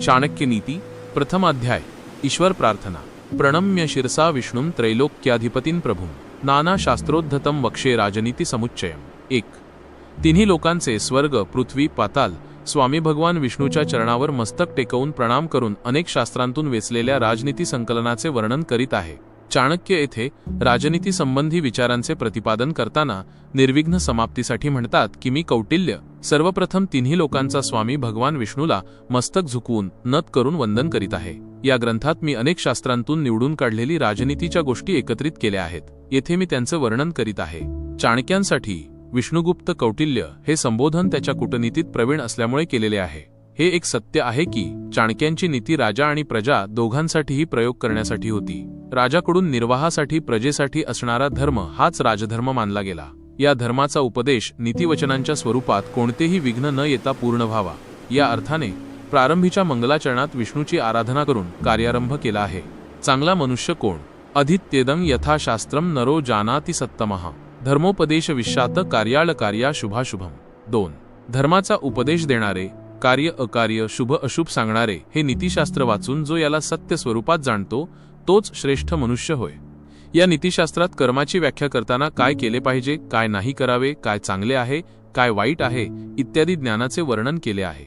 चाणक्य नीती प्रथम अध्याय ईश्वर प्रार्थना प्रणम्य शिरसा विष्णुं त्रैलोक्याधिपतीं प्रभू नाना शास्त्रोद्धतम वक्षे राजनीती समुच्चयम. एक. तिन्ही लोकांचे स्वर्ग पृथ्वी पाताल स्वामी भगवान विष्णूच्या चरणावर मस्तक टेकवून प्रणाम करून अनेक शास्त्रांतून वेचलेल्या राजनीती संकलनाचे वर्णन करीत आहे. चाणक्य येथे राजनीती संबंधी विचारांचे प्रतिपादन करताना निर्विघ्न समाप्तीसाठी म्हणतात की मी कौटिल्य सर्वप्रथम तिन्ही लोकांचा स्वामी भगवान विष्णूला मस्तक झुकवून नत करून वंदन करीत आहे. या ग्रंथात मी अनेक शास्त्रांतून निवडून काढलेली राजनीतीच्या गोष्टी एकत्रित केल्या आहेत. येथे मी त्यांचं वर्णन करीत आहे. चाणक्यांसाठी विष्णुगुप्त कौटिल्य हे संबोधन त्याच्या कूटनीतीत प्रवीण असल्यामुळे केलेले आहे. हे एक सत्य आहे की चाणक्यांची नीती राजा आणि प्रजा दोघांसाठीही प्रयोग करण्यासाठी होती. राजाकडून निर्वाहासाठी प्रजेसाठी असणारा धर्म हाच राजधर्म मानला गेला. या धर्माचा उपदेश नीतिवचनांच्या स्वरूपात कोणतेही विघ्न न येता पूर्ण व्हावा. या अर्थाने प्रारंभीच्या मंगलाचरणात विष्णूची आराधना करून कार्यारंभ केला आहे. चांगला मनुष्य कोण? अधित्येदं यथाशास्त्रम नरो जानाति सत्तमहा धर्मोपदेश विश्वात कार्याळ कार्या शुभाशुभम. दोन. धर्माचा उपदेश देणारे कार्य अकार्य शुभ अशुभ सांगणारे हे नीतिशास्त्र वाचून जो याला सत्य स्वरूपात जाणतो तोच श्रेष्ठ मनुष्य होय. या नीतिशास्त्रात कर्माची व्याख्या करताना काय केले पाहिजे काय नाही करावे काय चांगले आहे काय वाईट आहे इत्यादी ज्ञानाचे वर्णन केले आहे.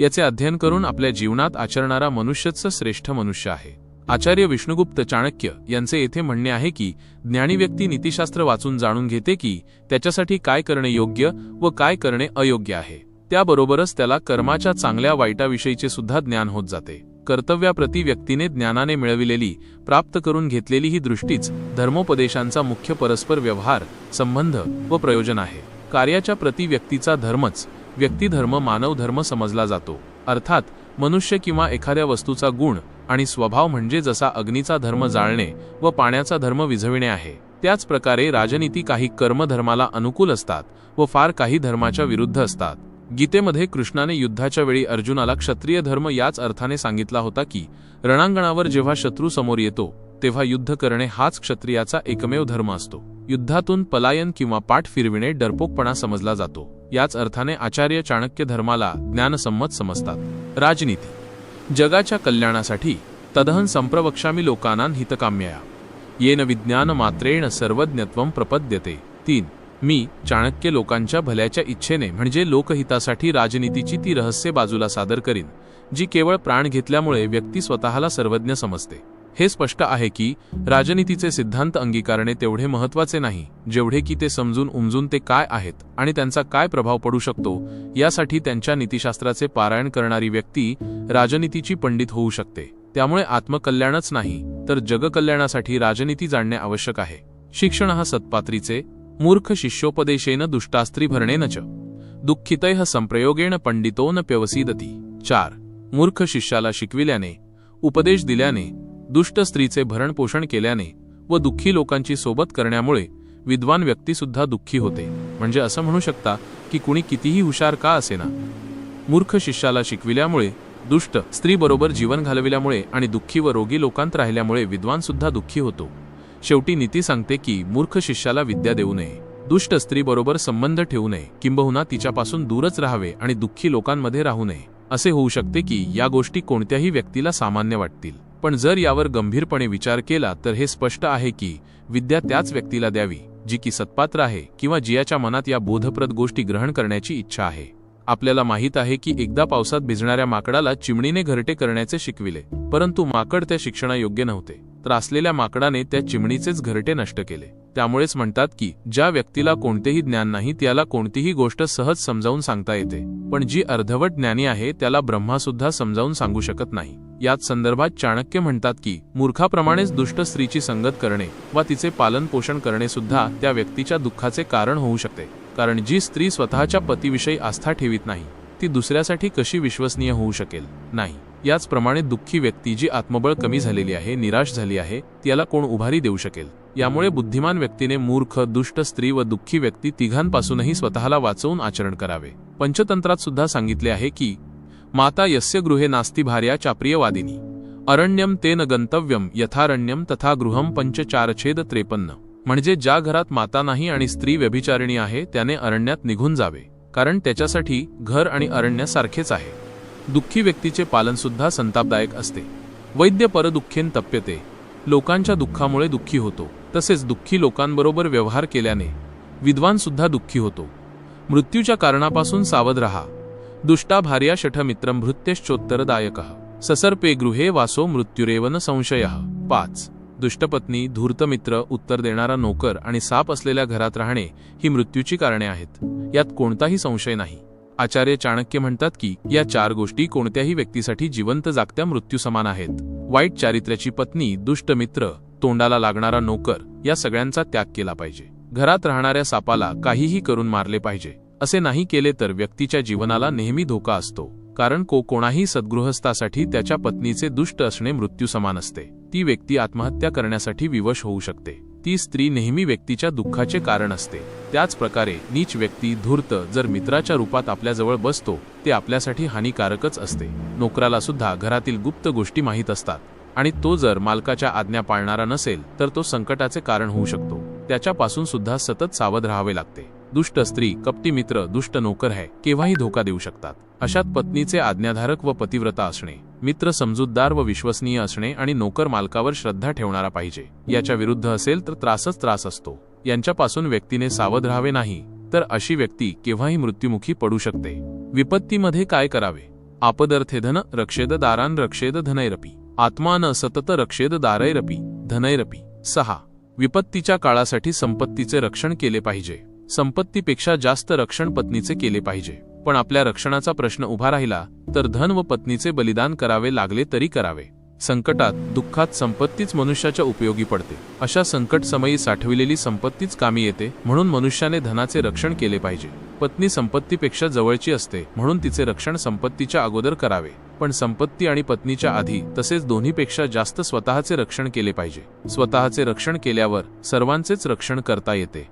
याचे अध्ययन करून आपल्या जीवनात आचरणारा मनुष्यच श्रेष्ठ मनुष्य आहे. आचार्य विष्णुगुप्त चाणक्य यांचे येथे म्हणणे आहे की ज्ञानी व्यक्ती नीतिशास्त्र वाचून जाणून घेते की त्याच्यासाठी काय करणे योग्य व काय करणे अयोग्य आहे. त्याबरोबरच त्याला कर्माच्या चांगल्या वाईटाविषयीचे सुद्धा ज्ञान होत जाते. कर्तव्याप्रती व्यक्तीने ज्ञानाने मिळविलेली प्राप्त करून घेतलेली ही दृष्टीच धर्मोपदेशांचा मुख्य परस्पर व्यवहार संबंध व प्रयोजन आहे. कार्याच्या प्रती व्यक्तीचा धर्मच व्यक्तिधर्म मानवधर्म समजला जातो. अर्थात मनुष्य किंवा एखाद्या वस्तूचा गुण आणि स्वभाव म्हणजे जसा अग्नीचा धर्म जाळणे व पाण्याचा धर्म विझविणे आहे त्याच प्रकारे राजनीती काही कर्मधर्माला अनुकूल असतात व फार काही धर्माच्या विरुद्ध असतात. गीतेमध्ये कृष्णाने युद्धाच्या वेळी अर्जुनाला क्षत्रिय धर्म याच अर्थाने सांगितला होता की रणांगणावर जेव्हा शत्रू समोर येतो तेव्हा युद्ध करणे हाच क्षत्रियाचा एकमेव धर्म असतो. युद्धातून पलायन किंवा पाठ फिरविणे डरपोकपणा समजला जातो. याच अर्थाने आचार्य चाणक्य धर्माला ज्ञानसंमत समजतात. राजनीती. जगाच्या कल्याणासाठी तदहन संप्रवक्षामी लोकानां हितकाम्यया. येन विज्ञान मात्रेण सर्वज्ञत्वं प्रपद्यते. तीन. मी चाणक्य लोकांच्या भल्याच्या इच्छेने म्हणजे लोकहितासाठी राजनीतीची ती रहस्य बाजूला सादर करीन जी केवळ प्राण घेतल्यामुळे व्यक्ती स्वतःला सर्वज्ञ समजते. हे स्पष्ट आहे की राजनीतीचे सिद्धांत अंगीकारणे तेवढे महत्त्वाचे नाही जेवढे की ते समजून उमजून ते काय आहेत आणि त्यांचा काय प्रभाव पडू शकतो यासाठी त्यांच्या नीतिशास्त्राचे पारायण करणारी व्यक्ती राजनीतीची पंडित होऊ शकते. त्यामुळे आत्मकल्याणच नाही तर जगकल्याणासाठी राजनीती जाणणे आवश्यक आहे. शिक्षण हा सत्पात्रीचे मूर्ख शिष्योपदेशेन दुष्टास्त्री भरणेन च। दुःखितैः संप्रयोगेण पंडितो न प्यवसीदती चार। मूर्ख शिष्याला शिकविल्याने उपदेश दिल्याने दुष्ट स्त्रीचे भरणपोषण केल्याने व दुःखी लोकांची सोबत करण्यामुळे विद्वान व्यक्तीसुद्धा दुःखी होते। म्हणजे असं म्हणू शकता की कुणी कितीही हुशार का असेना। मूर्ख शिष्याला शिकविल्यामुळे दुष्ट स्त्रीबरोबर जीवन घालविल्यामुळे आणि दुःखी व रोगी लोकांत राहिल्यामुळे विद्वान सुद्धा दुःखी होतो। शेवटी नीती सांगते की मूर्ख शिष्याला विद्या देऊ नये. दुष्ट स्त्रीबरोबर संबंध ठेवू नये. किंबहुना तिच्यापासून दूरच राहावे आणि दुःखी लोकांमध्ये राहू नये. असे होऊ शकते की या गोष्टी कोणत्याही व्यक्तीला सामान्य वाटतील. पण जर यावर गंभीरपणे विचार केला तर हे स्पष्ट आहे की विद्या त्याच व्यक्तीला द्यावी जी की सत्पात्र आहे किंवा जियाच्या मनात या बोधप्रद गोष्टी ग्रहण करण्याची इच्छा आहे. आपल्याला माहीत आहे की एकदा पावसात भिजणाऱ्या माकडाला चिमणीने घरटे करण्याचे शिकविले परंतु माकड त्या शिक्षणायोग्य नव्हते. त्रासलेल्या माकडाने त्या चिमणीचेच घरटे नष्ट केले. त्यामुळेच म्हणतात की ज्या व्यक्तीला कोणतेही ज्ञान नाही त्याला कोणतीही गोष्ट सहज समजावून सांगता येते. पण जी अर्धवट ज्ञानी आहे त्याला ब्रह्मा सुद्धा समजावून सांगू शकत नाही. याच संदर्भात चाणक्य म्हणतात की मूर्खाप्रमाणेच दुष्ट स्त्रीची संगत करणे वा तिचे पालन पोषण करणे सुद्धा त्या व्यक्तीच्या दुःखाचे कारण होऊ शकते. कारण जी स्त्री स्वतःच्या पतीविषयी आस्था ठेवीत नाही ती दुसऱ्यासाठी कशी विश्वसनीय होऊ शकेल? नाही. याचप्रमाणे दुःखी व्यक्ती जी आत्मबळ कमी झालेली आहे निराश झाली आहे त्याला कोण उभारी देऊ शकेल? यामुळे बुद्धिमान व्यक्तीने मूर्ख दुष्ट स्त्री व दुःखी व्यक्ती तिघांपासूनही स्वतःला वाचवून आचरण करावे. पंचतंत्रात सुद्धा सांगितले आहे की माता यस्य गृहे नास्ती भार्या चाप्रियवादिनी. अरण्यम तेन गंतव्यम यथारण्यम तथा गृहम पंचचारछेद त्रेपन्न. म्हणजे ज्या घरात माता नाही आणि स्त्री व्यभिचारिणी आहे त्याने अरण्यात निघून जावे. कारण त्याच्यासाठी घर आणि अरण्य सारखेच आहे. दुःखी व्यक्तीचे पालन सुद्धा संतापदायक असते. वैद्य परदुःखेन तप्यते. लोकांच्या दुःखामुळे दुःखी होतो. तसेच दुःखी लोकांबरोबर व्यवहार केल्याने विद्वान सुद्धा दुःखी होतो. मृत्यूच्या कारणापासून सावध रहा. दुष्टा भार्या शठ मित्रं भृत्यश्चोत्तरदायक. ससर्पे गृहे वासो मृत्युरेवन संशय. पाच. दुष्टपत्नी धूर्तमित्र उत्तर देणारा नोकर आणि साप असलेल्या घरात राहणे ही मृत्यूची कारणे आहेत. यात कोणताही संशय नाही. आचार्य चाणक्य म्हणतात की या चार गोष्टी कोणत्याही व्यक्तीसाठी जिवंत जागत्या मृत्यू समान आहेत. वाईट चारित्र्याची पत्नी दुष्ट मित्र तोंडाला लागणारा नोकर या सगळ्यांचा त्याग केला पाहिजे. घरात राहणाऱ्या सापाला काहीही करून मारले पाहिजे. असे नाही केले तर व्यक्तीच्या जीवनाला नेहमी धोका असतो. कारण को कोणाही सद्गृहस्थासाठी त्याच्या पत्नीचे दुष्ट असणे मृत्यू समान असते. ती व्यक्ती आत्महत्या करण्यासाठी विवश होऊ शकते. ती स्त्री नेहमी व्यक्तीच्या दुःखाचे कारण असते. त्याच प्रकारे नीच व्यक्ती धूर्त जर मित्राच्या रूपात आपल्याजवळ बसतो ते आपल्यासाठी हानिकारकच असते. नोकराला सुद्धा घरातील गुप्त गोष्टी माहीत असतात. आणि तो जर मालकाच्या आज्ञा पाळणारा नसेल तर तो संकटाचे कारण होऊ शकतो. त्याच्यापासून सुद्धा सतत सावध राहावे लागते. दुष्ट स्त्री कपटी मित्र दुष्ट नोकर है केव्हाही धोका देऊ शकतात. अशात पत्नीचे आज्ञाधारक व पतिव्रता असणे मित्र समजूतदार व विश्वसनीय असणे आणि नोकर मालकावर श्रद्धा ठेवणारा पाहिजे. याच्या विरुद्ध असेल तर त्रासच त्रास असतो. यांच्यापासून व्यक्तीने सावध राहावे नाही तर अशी व्यक्ती केव्हाही मृत्युमुखी पडू शकते. विपत्तीमध्ये काय करावे? आपदर्थे धन रक्षेद दारान रक्षेद धनैरपी. आत्मान सतत रक्षेद दारैरपी धनैरपी. सहा. विपत्तीच्या काळासाठी संपत्तीचे रक्षण केले पाहिजे. संपत्तीपेक्षा जास्त रक्षण पत्नीचे केले पाहिजे. पण आपल्या रक्षणाचा प्रश्न उभा राहिला तर धन व पत्नीचे बलिदान करावे लागले तरी करावे. संकटात दुःखात संपत्तीच मनुष्याच्या उपयोगी पडते. अशा संकट समयी साठविलेली संपत्तीच कामी येते म्हणून मनुष्याने धनाचे रक्षण केले पाहिजे. पत्नी संपत्तीपेक्षा जवळची असते म्हणून तिचे रक्षण संपत्तीच्या अगोदर करावे. पण संपत्ती आणि पत्नीच्या आधी तसेच दोन्हीपेक्षा जास्त स्वतःचे रक्षण केले पाहिजे. स्वतःचे रक्षण केल्यावर सर्वांचेच रक्षण करता येते.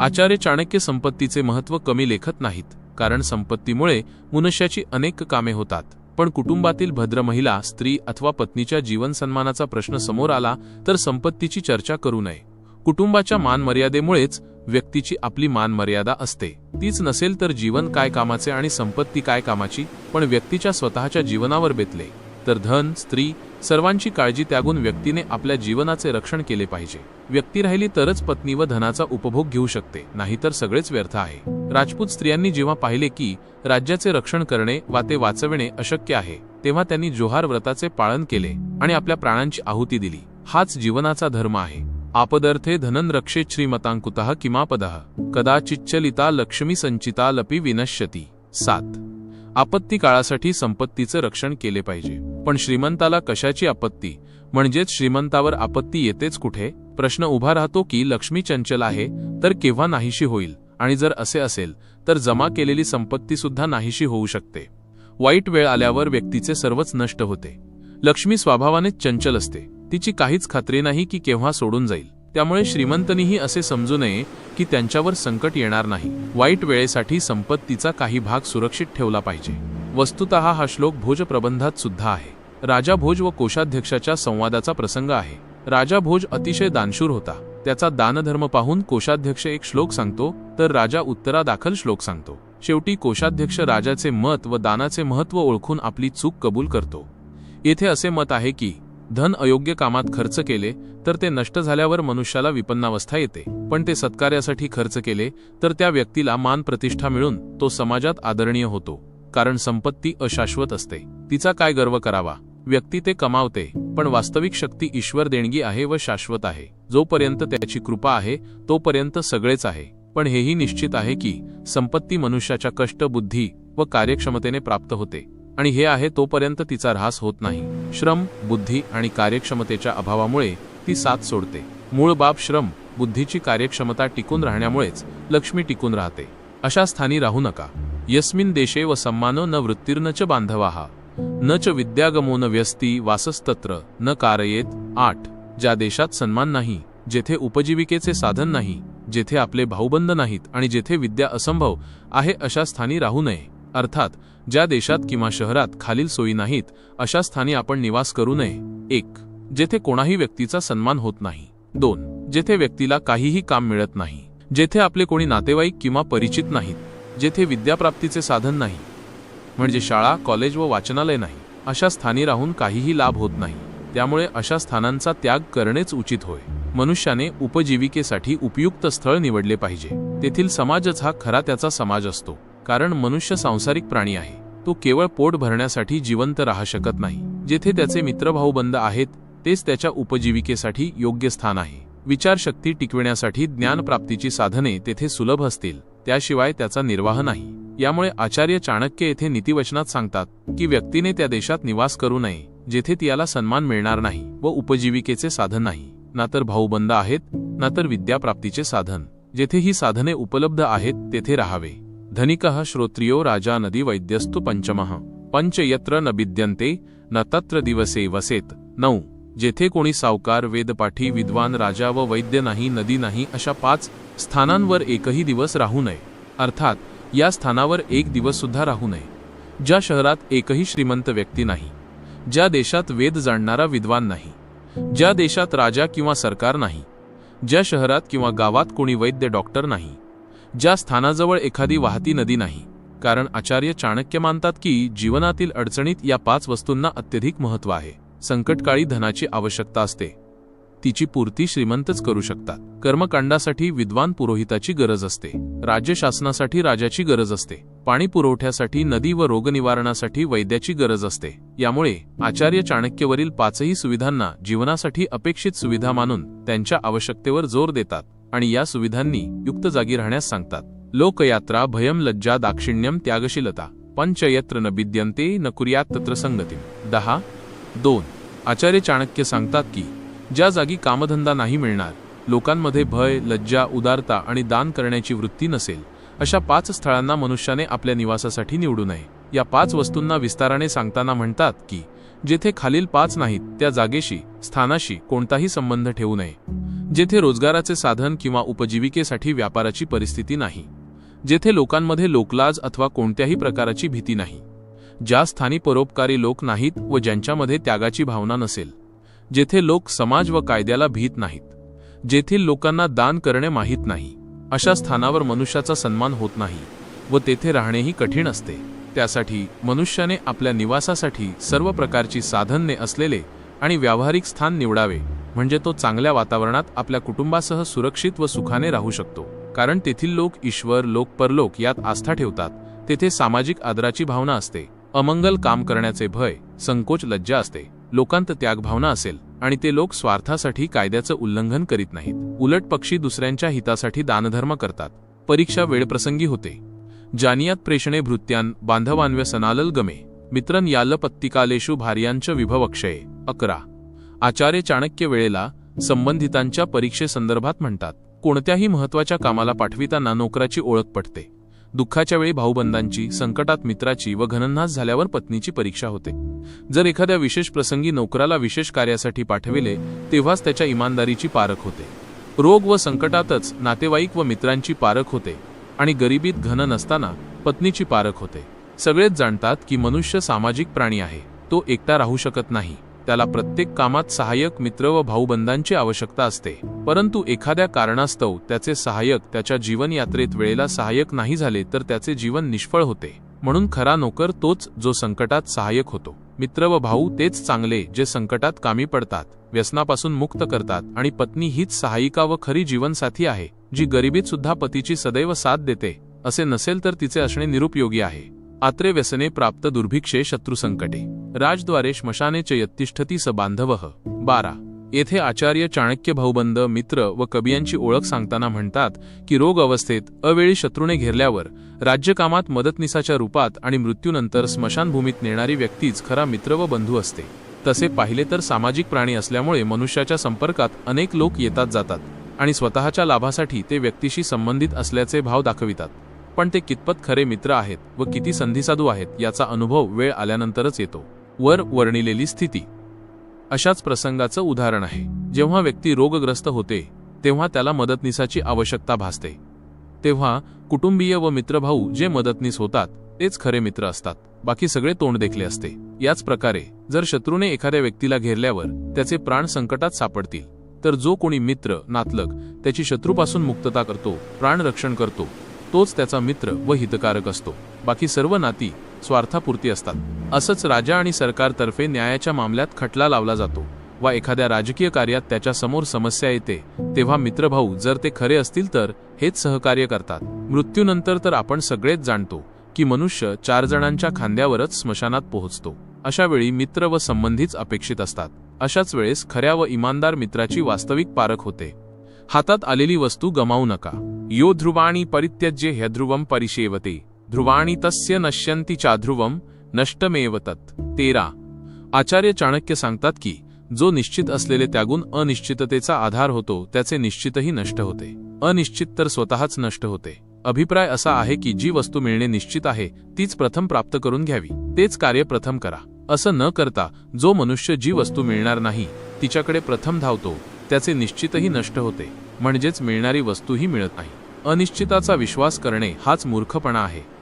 आचार्य चाणक्य संपत्तीचे महत्त्व कमी लेखत नाहीत कारण संपत्तीमुळे मनुष्याची अनेक कामे होतात. पण कुटुंबातील भद्र महिला स्त्री अथवा पत्नीच्या जीवन सन्मानाचा प्रश्न समोर आला तर संपत्तीची चर्चा करू नये. कुटुंबाच्या मान मर्यादेमुळेच व्यक्तीची आपली मान मर्यादा असते. तीच नसेल तर जीवन काय कामाचे आणि संपत्ती काय कामाची पण व्यक्तीच्या स्वतःच्या जीवनावर बेतले. तर धन स्त्री सर्वांची काळजी त्यागून व्यक्तीने आपल्या जीवनाचे रक्षण केले पाहिजे. व्यक्ती राहिली तरच पत्नी व धनाचा उपभोग घेऊ शकते नाहीतर सगळेच व्यर्थ आहे. राजपूत स्त्रियांनी जेव्हा पाहिले की राज्याचे रक्षण करणे वा ते वाचविणे अशक्य आहे तेव्हा त्यांनी जोहार व्रताचे पाळन केले आणि आपल्या प्राणांची आहुती दिली. हाच जीवनाचा धर्म आहे. आपदर्थे धनन रक्षे श्रीमतांकुत किमापद. कदाचिच्चलिता लक्ष्मी संचिता लपी विनश्यती. सात. आपत्ती काळासाठी संपत्तीचं रक्षण केले पाहिजे. पण श्रीमंताला कशाची आपत्ती? म्हणजेच श्रीमंतावर आपत्ती येतेच कुठे? प्रश्न उभा राहतो की लक्ष्मी चंचल आहे तर केव्हा नाहीशी होईल? आणि जर असे असेल तर जमा केलेली संपत्ती सुद्धा नाहीशी होऊ शकते. वाईट वेळ आल्यावर व्यक्तीचे सर्वच नष्ट होते. लक्ष्मी स्वभावानेच चंचल असते. तिची काहीच खात्री नाही की केव्हा सोडून जाईल. त्यामुळे श्रीमंतनीही असे समजू नये की त्यांच्यावर संकट येणार नाही. वाईट वेळेसाठी संपत्तीचा काही भाग सुरक्षित ठेवला पाहिजे. वस्तुत हा श्लोक भोज प्रबंधात सुद्धा आहे. राजा भोज व कोषाध्यक्षाच्या संवादाचा प्रसंग आहे. राजा भोज अतिशय दानशूर होता. त्याचा दानधर्म पाहून कोषाध्यक्ष एक श्लोक सांगतो तर राजा उत्तरादाखल श्लोक सांगतो. शेवटी कोषाध्यक्ष राजाचे मत व दानाचे महत्त्व ओळखून आपली चूक कबूल करतो. येथे असे मत आहे की धन अयोग्य कामात खर्च केले तर ते नष्ट झाल्यावर मनुष्याला विपन्नावस्था येते. पण ते सत्कार्यासाठी खर्च केले तर त्या व्यक्तीला मान प्रतिष्ठा मिळून तो समाजात आदरणीय होतो. कारण संपत्ती अशाश्वत असते. तिचा काय गर्व करावा? व्यक्ती ते कमावते पण वास्तविक शक्ती ईश्वर देणगी आहे व शाश्वत आहे. जोपर्यंत त्याची कृपा आहे तोपर्यंत सगळेच आहे. पण हेही निश्चित आहे की संपत्ती मनुष्याच्या कष्ट बुद्धी व कार्यक्षमतेने प्राप्त होते. आणि हे आहे तोपर्यंत तिचा ऱ्हास होत नाही. श्रम बुद्धी आणि कार्यक्षमतेच्या अभावामुळे ती साथ सोडते. मूळ बाब श्रम बुद्धीची कार्यक्षमता टिकून राहण्यामुळेच लक्ष्मी टिकून राहते. अशा स्थानी राहू नका. यस्मिन देशे व सम्मानो न वृत्तीर्न च बांधवाहा न च विद्यागमो न व्यस्ती वासस्तत्र न कारयेत आठ ज्या देशात सन्मान नाही जेथे उपजीविकेचे साधन नाही जेथे आपले भाऊबंद नाहीत आणि जेथे विद्या असंभव आहे अशा स्थानी राहू नये. अर्थात ज्या देशात किंवा शहरात खालील सोयी नाहीत अशा स्थानी आपण निवास करू नये. एक जेथे कोणाही व्यक्तीचा सन्मान होत नाही. दोन जेथे व्यक्तीला काहीही काम मिळत नाही. जेथे आपले कोणी नातेवाईक किंवा परिचित नाहीत. जेथे विद्याप्राप्तीचे साधन नाही. म्हणजे शाळा कॉलेज व वाचनालय नाही. अशा स्थानी राहून काहीही लाभ होत नाही. त्यामुळे अशा स्थानांचा त्याग करणेच उचित होय. मनुष्याने उपजीविकेसाठी उपयुक्त स्थळ निवडले पाहिजे. तेथील समाजच हा खरा त्याचा समाज असतो. कारण मनुष्य सांसारिक प्राणी आहे. तो केवळ पोट भरण्यासाठी जिवंत राहू शकत नाही. जेथे त्याचे मित्रभाऊबंद आहेत तेच त्याच्या उपजीविकेसाठी योग्य स्थान आहे. विचारशक्ती टिकविण्यासाठी ज्ञानप्राप्तीची साधने तेथे सुलभ असतील त्याशिवाय त्याचा निर्वाह नाही. यामुळे आचार्य चाणक्य येथे नीतिवचनात सांगतात की व्यक्तीने त्या देशात निवास करू नये जेथे तियाला सन्मान मिळणार नाही व उपजीविकेचे साधन नाही. ना तर भाऊबंद आहेत ना तर विद्याप्राप्तीचे साधन. जेथे ही साधने उपलब्ध आहेत तेथे राहावे. धनिकः श्रोत्रियो राजा नदी वैद्यस्तु पंचमः पंच यत्र न बिद्यन्ते न तत्र दिवसे वसेत। नऊ जेथे कोणी सावकार वेदपाठी विद्वान राजा व वैद्य नाही नदी नाही अशा पाच स्थानांवर एकही दिवस राहू नये. अर्थात या स्थानावर एक दिवस सुद्धा राहू नये. ज्या शहरात एकही श्रीमंत व्यक्ती नाही ज्या देशात वेद जाणणारा विद्वान नाही ज्या देशात राजा किंवा सरकार नाही ज्या शहरात किंवा गावात कोणी वैद्य डॉक्टर नाही ज्या स्थानाजवळ एखादी वाहती नदी नाही कारण आचार्य चाणक्य मानतात की जीवनातील अडचणीत या पाच वस्तूंना अत्यधिक महत्त्व आहे. संकटकाळी धनाची आवश्यकता असते. तिची पूर्ती श्रीमंतच करू शकतात. कर्मकांडासाठी विद्वान पुरोहिताची गरज असते. राज्य शासनासाठी राजाची गरज असते. पाणी पुरवठ्यासाठी नदी व रोगनिवारणासाठी वैद्याची गरज असते. यामुळे आचार्य चाणक्यवरील पाचही सुविधांना जीवनासाठी अपेक्षित सुविधा मानून त्यांच्या आवश्यकतेवर जोर देतात. आणि या सुविधांनी युक्त जागी राहण्यास सांगतात. लोकयात्रा भयम लज्जा दाक्षिण्यम त्यागशीलता. पंचयत्र न बिद्यन्ते न कुर्यात तत्र संगतीम. दहा. दोन. आचार्य चाणक्य सांगतात की ज्या जागी कामधंदा नाही मिळणार लोकांमध्ये भय लज्जा उदारता आणि दान करण्याची वृत्ती नसेल अशा पाच स्थळांना मनुष्याने आपल्या निवासासाठी निवडू नये. या पाच वस्तूंना विस्ताराने सांगताना म्हणतात की जेथे खालील पाच नाहीत त्या जागेशी स्थानाशी कोणताही संबंध ठेवू नये. जेथे रोजगाराचे साधन किंवा उपजीविकेसाठी व्यापाराची परिस्थिती नाही. जेथे लोकांमध्ये लोकलाज अथवा कोणत्याही प्रकाराची भीती नाही. ज्या स्थानी परोपकारी लोक नाहीत व ज्यांच्यामध्ये त्यागाची भावना नसेल. जेथे लोक समाज व कायद्याला भीत नाहीत. जेथील लोकांना दान करणे माहीत नाही. अशा स्थानावर मनुष्याचा सन्मान होत नाही व तेथे राहणेही कठीण असते. त्यासाठी मनुष्याने आपल्या निवासासाठी सर्व प्रकारची साधने असलेले आणि व्यावहारिक स्थान निवडावे म्हणजे तो चांगल्या वातावरणात आपल्या कुटुंबासह सुरक्षित व सुखाने राहू शकतो. कारण तेथील लोक ईश्वर लोक परलोक यात आस्था ठेवतात तेथे सामाजिक आदराची भावना असते अमंगल काम करण्याचे भय संकोच लज्जा असते लोकांत त्यागभावना असेल आणि ते लोक स्वार्थासाठी कायद्याचं उल्लंघन करीत नाहीत. उलट पक्षी दुसऱ्यांच्या हितासाठी दानधर्म करतात. परीक्षा वेळप्रसंगी होते. जानियात प्रेषणे भृत्यान बांधवान्व्य सनालल गमे मित्रन यालपत्तिकालेषु भार्यांच विभवक्षये अकरा. आचार्य चाणक्य वेळेला संबंधितांच्या परीक्षेसंदर्भात म्हणतात कोणत्याही महत्त्वाच्या कामाला पाठविताना नोकराची ओळख पटते. दुःखाच्या वेळी भाऊबंदांची संकटात मित्राची व घनन्हास झाल्यावर पत्नीची परीक्षा होते. जर एखाद्या विशेष प्रसंगी नोकराला विशेष कार्यासाठी पाठविले तेव्हाच त्याच्या इमानदारीची पारख होते. रोग व संकटातच नातेवाईक व मित्रांची पारख होते. आणि गरिबीत घन नसताना पत्नीची पारख होते. सगळेच जाणतात की मनुष्य सामाजिक प्राणी आहे. तो एकटा राहू शकत नाही. त्याला प्रत्येक कामात सहाय्यक मित्र व भाऊबंधांची आवश्यकता असते. परंतु एखाद्या कारणास्तव त्याचे सहाय्यक त्याच्या जीवन यात्रेत वेळेला सहाय्यक नाही झाले तर त्याचे जीवन निष्फळ होते. म्हणून खरा नोकर तोच जो संकटात सहाय्यक होतो. मित्र व भाऊ तेच चांगले जे संकटात कामी पडतात व्यसनापासून मुक्त करतात आणि पत्नी हीच सहायिका व खरी जीवनसाथी आहे जी गरिबीत सुद्धा पतीची सदैव साथ देते असे नसेल तर तिचे असणे निरुपयोगी आहे. आत्रे व्यसने प्राप्त दुर्भिक्षे शत्रुसंकटे. राजद्वारे श्मशाने च यत्तिष्ठती स बांधवः. बारा. येथे आचार्य चाणक्य भाऊबंद मित्र व कबियांची ओळख सांगताना म्हणतात की रोग अवस्थेत अवेळी शत्रूने घेरल्यावर राज्यकामात मदतनीसाच्या रूपात आणि मृत्यूनंतर स्मशानभूमीत नेणारी व्यक्तीच खरा मित्र व बंधू असते. तसे पाहिले तर सामाजिक प्राणी असल्यामुळे मनुष्याच्या संपर्कात अनेक लोक येतात जातात आणि स्वतःच्या लाभासाठी ते व्यक्तीशी संबंधित असल्याचे भाव दाखवितात. पण ते कितपत खरे मित्र आहेत व किती संधीसाधू आहेत याचा अनुभव वेळ आल्यानंतरच येतो. वर वर्णिलेली स्थिती. अशाच प्रसंगाचं उदाहरण आहे. जेव्हा व्यक्ती रोगग्रस्त होते तेव्हा त्याला मदतनीसाची आवश्यकता भासते. तेव्हा कुटुंबीय व मित्रभाऊ जे मदतनीस होतात तेच खरे मित्र असतात. बाकी सगळे तोंड देखले असते. याच प्रकारे जर शत्रूने एखाद्या व्यक्तीला घेरल्यावर त्याचे प्राण संकटात सापडतील. तर जो कोणी मित्र नातलग त्याची शत्रूपासून मुक्तता करतो प्राण रक्षण करतो तोच त्याचा मित्र व हितकारक असतो. बाकी सर्व नाती स्वार्थापुरती असतात. असंच राजा आणि सरकारतर्फे न्यायाच्या मामल्यात खटला लावला जातो वा एखाद्या राजकीय कार्यात त्याच्यासमोर समस्या येते तेव्हा मित्रभाऊ जर ते खरे असतील तर हेच सहकार्य करतात. मृत्यूनंतर तर आपण सगळेच जाणतो की मनुष्य चार जणांच्या खांद्यावरच स्मशानात पोहोचतो. अशा वेळी मित्र व संबंधीच अपेक्षित असतात. अशाच वेळेस खऱ्या व इमानदार मित्राची वास्तविक पारख होते. हातात आलेली वस्तू गमावू नका. यो ध्रुवाणी परित्यज्य ह्यध्रुवम परिशेवते ध्रुवाणी तस्य नश्यंती चाध्रुवम नष्टमेव तत्. तेरा. आचार्य चाणक्य सांगतात की जो निश्चित असलेले त्यागून अनिश्चिततेचा आधार होतो त्याचे निश्चितही नष्ट होते. अनिश्चित तर स्वतःच नष्ट होते. अभिप्राय असा आहे की जी वस्तू मिळणे निश्चित आहे तीच प्रथम प्राप्त करून घ्यावी. तेच कार्य प्रथम करा. असं न करता जो मनुष्य जी वस्तू मिळणार नाही तिच्याकडे प्रथम धावतो त्याचे निश्चितही नष्ट होते. म्हणजेच मिळणारी वस्तूही मिळत नाही. अनिश्चिताचा विश्वास करणे हाच मूर्खपणा आहे.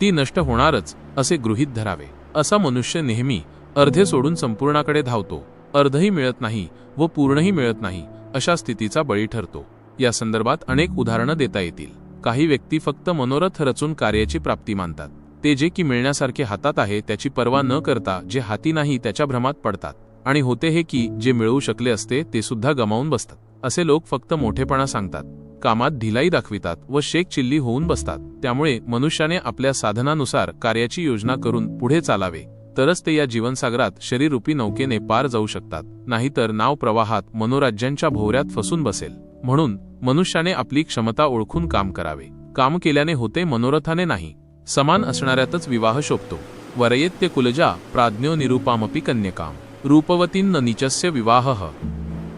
ती नष्ट होणारच असे गृहीत धरावे. असा मनुष्य नेहमी अर्धे सोडून संपूर्णाकडे धावतो. अर्धही मिळत नाही व पूर्णही मिळत नाही अशा स्थितीचा बळी ठरतो. या संदर्भात अनेक उदाहरणं देता येतील. काही व्यक्ती फक्त मनोरथ रचून कार्याची प्राप्ती मानतात. ते जे की मिळण्यासारखे हातात आहे त्याची पर्वा न करता जे हाती नाही त्याच्या भ्रमात पडतात. आणि होते हे की जे मिळवू शकले असते ते सुद्धा गमावून बसतात. असे लोक फक्त मोठेपणा सांगतात. कामात ढिलाई दाखवितात व शेक चिल्ली होऊन बसतात. त्यामुळे मनुष्याने आपल्या साधनानुसार कार्याची योजना करून पुढे चालावे. तरच ते या जीवनसागरात शरीरूपी नौकेने पार जाऊ शकतात. नाहीतर नाव प्रवाहात मनोराज्यांच्या भोवऱ्यात फसून बसेल. म्हणून मनुष्याने आपली क्षमता ओळखून काम करावे. काम केल्याने होते मनोरथाने नाही. समान असणाऱ्यातच विवाह शोभतो. वरयेत्य कुलजा प्राज्ञो निरूपामपी कन्यकाम. रूपवतीन नीचस्य विवाह.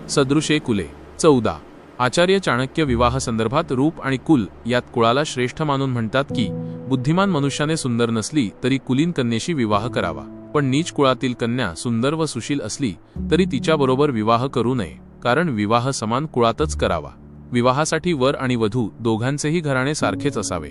सदृशे कुले. चौदा. आचार्य चाणक्य विवाह संदर्भात रूप आणि कुल यात कुळाला श्रेष्ठ मानून म्हणतात की बुद्धिमान मनुष्याने सुंदर नसली तरी कुलीन कन्येशी विवाह करावा. पण नीच कुळातील कन्या सुंदर व सुशील असली तरी तिच्याबरोबर विवाह करू नये कारण विवाह समान कुळातच करावा. विवाहासाठी वर आणि वधू दोघांचेही घराणे सारखेच असावे.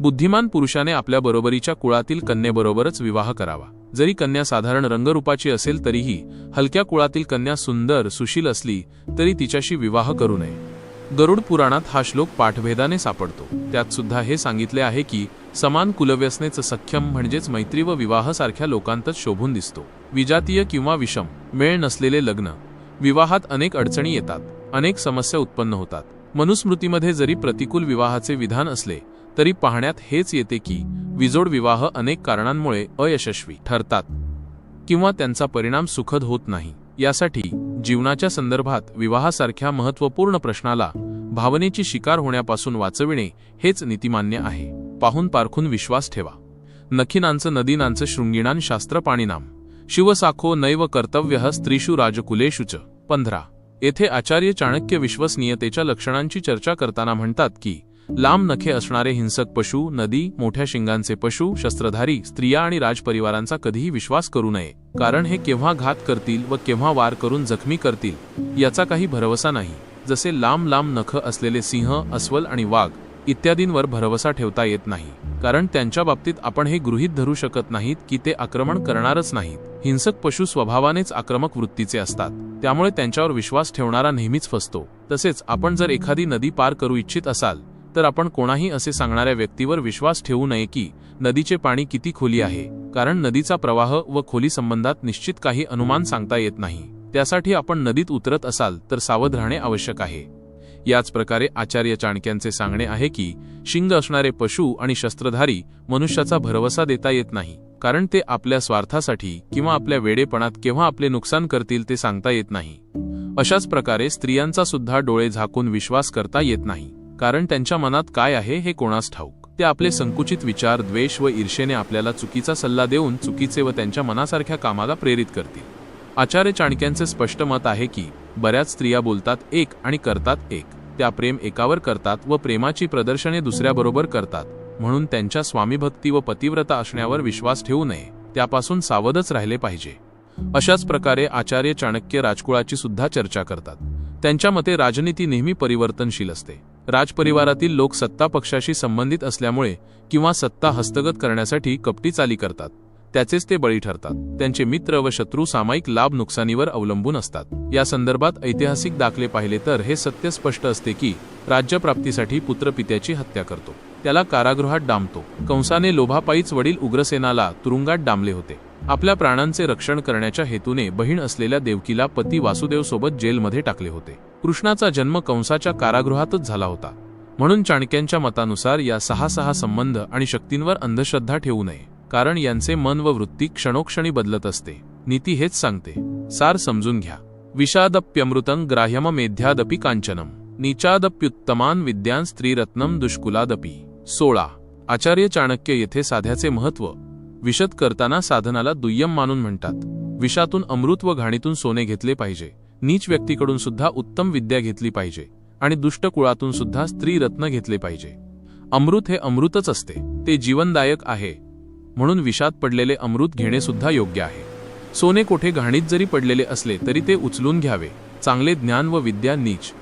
बुद्धिमान पुरुषाने आपल्या बरोबरीच्या कुळातील कन्येबरोबरच विवाह करावा. जरी कन्या साधारण रंगरूपाची असेल तरीही हलक्या कुळातील कन्या सुंदर सुशील असली तरी तिच्याशी विवाह करू नये. गरुड पुराणात हा श्लोक पाठभेदाने सापडतो. त्यात सुद्धा हे सांगितले आहे की समान कुलव्यसनेचं सख्यम म्हणजेच मैत्री व विवाह सारख्या लोकांतच शोभून दिसतो. विजातीय किंवा विषम मेळ नसलेले लग्न विवाहात अनेक अडचणी येतात अनेक समस्या उत्पन्न होतात. मनुस्मृतीमध्ये जरी प्रतिकूल विवाहाचे विधान असले तरी पाहण्यात हेच येते की विजोड विवाह अनेक कारणांमुळे अयशस्वी ठरतात किंवा त्यांचा परिणाम सुखद होत नाही. यासाठी जीवनाच्या संदर्भात विवाहासारख्या महत्त्वपूर्ण प्रश्नाला भावनेची शिकार होण्यापासून वाचविणे हेच नीतिमान्य आहे. पाहून पारखून विश्वास ठेवा. नखिनांचं नदीनांचं शृंगीणान शास्त्र पाणीनाम. शिवसाखो नैव कर्तव्य स्त्रीषु राजकुलेषु च पंधरा. येथे आचार्य चाणक्य विश्वसनीयतेच्या लक्षणांची चर्चा करताना म्हणतात की लांब नखे असणारे हिंसक पशु नदी मोठ्या शिंगांचे पशु शस्त्रधारी स्त्रिया आणि राजपरिवारांचा कधीही विश्वास करू नये. कारण हे केव्हा घात करतील व केव्हा वार करून जखमी करतील याचा काही भरवसा नाही. जसे लांब लांब नख असलेले सिंह अस्वल आणि वाघ इत्यादींवर भरवसा ठेवता येत नाही. कारण त्यांच्या बाबतीत आपण हे गृहीत धरू शकत नाहीत की ते आक्रमण करणारच नाहीत. हिंसक पशु स्वभावानेच आक्रमक वृत्तीचे असतात. त्यामुळे त्यांच्यावर विश्वास ठेवणारा नेहमीच फसतो. तसेच आपण जर एखादी नदी पार करू इच्छित असाल तर आपण कोणाही असे सांगणाऱ्या व्यक्तीवर विश्वास ठेवू नये की नदीचे पाणी किती खोली आहे. कारण नदीचा प्रवाह व खोली संबंधात निश्चित काही अनुमान सांगता येत नाही. त्यासाठी आपण नदीत उतरत असाल तर सावध राहणे आवश्यक आहे. याच प्रकारे आचार्य चाणक्यांचे सांगणे आहे की शिंग असणारे पशु आणि शस्त्रधारी मनुष्याचा भरवसा देता येत नाही कारण ते आपल्या स्वार्थासाठी किंवा आपल्या वेडेपणात केव्हा आपले नुकसान करतील ते सांगता येत नाही. अशाच प्रकारे स्त्रियांचा सुद्धा डोळे झाकून विश्वास करता येत नाही कारण त्यांच्या मनात काय आहे हे कोणास ठाऊक. ते आपले संकुचित विचार द्वेष व ईर्षेने आपल्याला चुकीचा सल्ला देऊन चुकीचे व त्यांच्या मनासारख्या कामाला प्रेरित करतील. आचार्य चाणक्यांचे स्पष्ट मत आहे की बऱ्याच स्त्रिया बोलतात एक आणि करतात एक. त्या प्रेम एकावर करतात व प्रेमाची प्रदर्शने दुसऱ्याबरोबर करतात. म्हणून त्यांच्या स्वामीभक्ती व पतिव्रता असण्यावर विश्वास ठेवू नये. त्यापासून सावधच राहिले पाहिजे. अशाच प्रकारे आचार्य चाणक्य राजकुळाची सुद्धा चर्चा करतात. त्यांच्या मते राजनीती नेहमी परिवर्तनशील असते. राजपरिवारातील लोक सत्ता पक्षाशी संबंधित असल्यामुळे किंवा सत्ता हस्तगत करण्यासाठी कपटी चाली करतात. त्याचेच ते बळी ठरतात. त्यांचे मित्र व शत्रू सामायिक लाभ नुकसानीवर अवलंबून असतात. या संदर्भात ऐतिहासिक दाखले पाहिले तर हे सत्य स्पष्ट असते की राज्यप्राप्तीसाठी पुत्र पित्याची हत्या करतो. त्याला कारागृहात डांबतो. कंसाने लोभापायीच वडील उग्रसेनाला तुरुंगात डांबले होते. आपल्या प्राणांचे रक्षण करण्याच्या हेतूने बहीण असलेल्या देवकीला पती वासुदेव सोबत जेलमध्ये टाकले होते. कृष्णाचा जन्म कंसाच्या कारागृहातच झाला होता. म्हणून चाणक्यांच्या मतानुसार या सहा सहा संबंध आणि शक्तींवर अंधश्रद्धा ठेवू नये. कारण यांचे मन व वृत्ती क्षणोक्षणी बदलत असते. नीती हेच सांगते. सार समजून घ्या. विषादप्यमृतं ग्राह्यम मेध्यादपी कांचनम नीचादप्युत्तमान विद्यान स्त्रीरत्नम दुष्कुलादपि. सोळा. आचार्य चाणक्य येथे साध्याचे महत्त्व. विशद करताना साधनाला दुय्यम मानून म्हणतात. विषातून अमृत व घाणीतून सोने घेतले पाहिजे. नीच व्यक्तीकडून सुद्धा उत्तम विद्या घेतली पाहिजे. आणि दुष्ट कुळातून सुद्धा स्त्री रत्न घेतले पाहिजे. अमृत हे अमृतच असते. ते जीवनदायक आहे. म्हणून विषात पडलेले अमृत घेणे सुद्धा योग्य आहे. सोने कोठे घाणीत जरी पडलेले असले तरी ते उचलून घ्यावे. चांगले ज्ञान व विद्या नीच.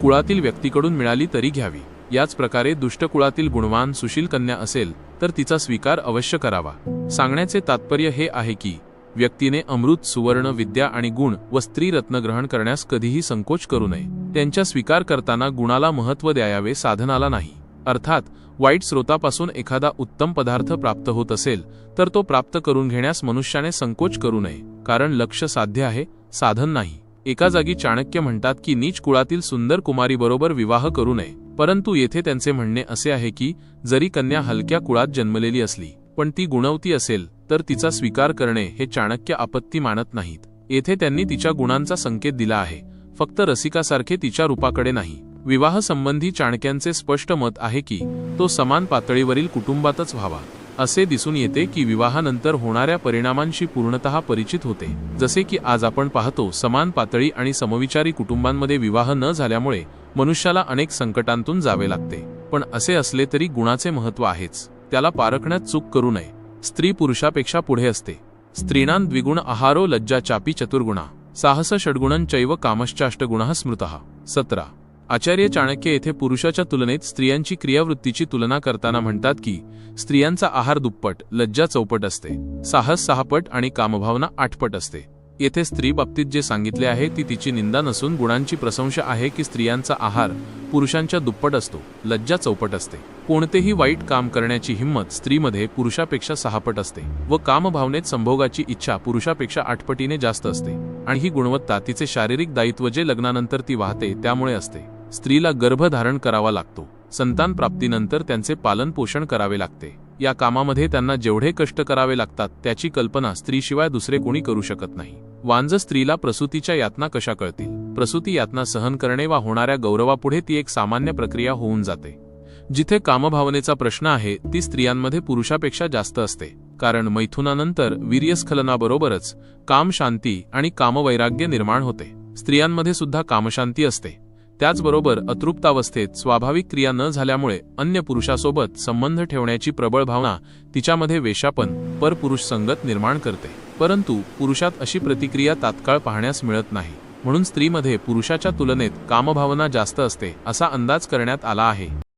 कुळातील व्यक्तीकडून मिळाली तरी घ्यावी. याच प्रकारे दुष्ट कुळातील गुणवान सुशील कन्या असेल तर तिचा स्वीकार अवश्य करावा. सांगण्याचे तात्पर्य हे आहे की व्यक्तीने अमृत सुवर्ण विद्या आणि गुण व स्त्री रत्न ग्रहण करण्यास कधीही संकोच करू नये. त्यांच्या स्वीकार करताना गुणाला महत्त्व द्यायावे साधनाला नाही. अर्थात वाईट स्रोतापासून एखादा उत्तम पदार्थ प्राप्त होत असेल तर तो प्राप्त करून घेण्यास मनुष्याने संकोच करू नये कारण लक्ष साध्य आहे साधन नाही. एका जागी चाणक्य म्हणतात की नीच कुळातील सुंदर कुमारीबरोबर विवाह करू नये. परंतु येथे त्यांचे म्हणणे असे आहे की जरी कन्या हलक्या कुळात जन्मलेली असली पण ती गुणवती असेल तर तिचा स्वीकार करणे हे चाणक्य आपत्ती मानत नाहीत. येथे त्यांनी तिच्या गुणांचा संकेत दिला आहे फक्त रसिकासारखे तिच्या रूपाकडे नाही. विवाह संबंधी चाणक्यांचे स्पष्ट मत आहे की तो समान पातळीवरील कुटुंबातच व्हावा असे दिसून येते की विवाहानंतर होणाऱ्या परिणामांशी पूर्णतः परिचित होते. जसे की आज आपण पाहतो समान पातळी आणि समविचारी कुटुंबांमध्ये विवाह न झाल्यामुळे मनुष्याला अनेक संकटांतून जावे लागते. पण असे असले तरी गुणाचे महत्त्व आहेच. त्याला पारखण्यात चूक करू नये. स्त्री पुरुषापेक्षा पुढे असते. स्त्रीणां द्विगुण आहारो लज्जा चापी चतुर्गुणा. साहस षड्गुणं चैव कामश्चाष्टगुण स्मृत. सतरा. आचार्य चाणक्य येथे पुरुषाच्या तुलनेत स्त्रियांची क्रियावृत्तीची तुलना करताना म्हणतात की स्त्रियांचा आहार दुप्पट लज्जा चौपट असते. साहस सहापट आणि कामभावना आठपट असते. येथे स्त्री बाबतीत जे सांगितले आहे ती तिची निंदा नसून गुणांची प्रशंसा आहे की स्त्रियांचा आहार पुरुषांच्या दुप्पट असतो लज्जा चौपट असते. कोणतेही वाईट काम करण्याची हिंमत स्त्रीमध्ये पुरुषापेक्षा सहापट असते व कामभावनेत संभोगाची इच्छा पुरुषापेक्षा आठपटीने जास्त असते. आणि ही गुणवत्ता तिचे शारीरिक दायित्व जे लग्नानंतर ती वाहते त्यामुळे असते. स्त्रीला गर्भधारण करावा लागतो. संतान प्राप्तीनंतर त्यांचे पालन पोषण करावे लागते. या कामामध्ये त्यांना जेवढे कष्ट करावे लागतात त्याची कल्पना स्त्रीशिवाय दुसरे कोणी करू शकत नाही. वांज स्त्रीला प्रसूतीच्या यातना कशा कळतील? प्रसूती यातना सहन करणे वा होणाऱ्या गौरवापुढे ती एक सामान्य प्रक्रिया होऊन जाते. जिथे कामभावनेचा प्रश्न आहे ती स्त्रियांमध्ये पुरुषापेक्षा जास्त असते. कारण मैथुनानंतर वीर्यस्खलनाबरोबरच काम शांती आणि कामवैराग्य निर्माण होते. स्त्रियांमध्ये सुद्धा कामशांती असते. त्याचबरोबर अतृप्तावस्थेत स्वाभाविक क्रिया न झाल्यामुळे अन्य पुरुषासोबत संबंध ठेवण्याची प्रबळ भावना तिच्यामध्ये वेशापन परपुरुष संगत निर्माण करते. परंतु पुरुषात अशी प्रतिक्रिया तात्काळ पाहण्यास मिळत नाही. म्हणून स्त्रीमध्ये पुरुषाच्या तुलनेत कामभावना जास्त असते असा अंदाज करण्यात आला आहे.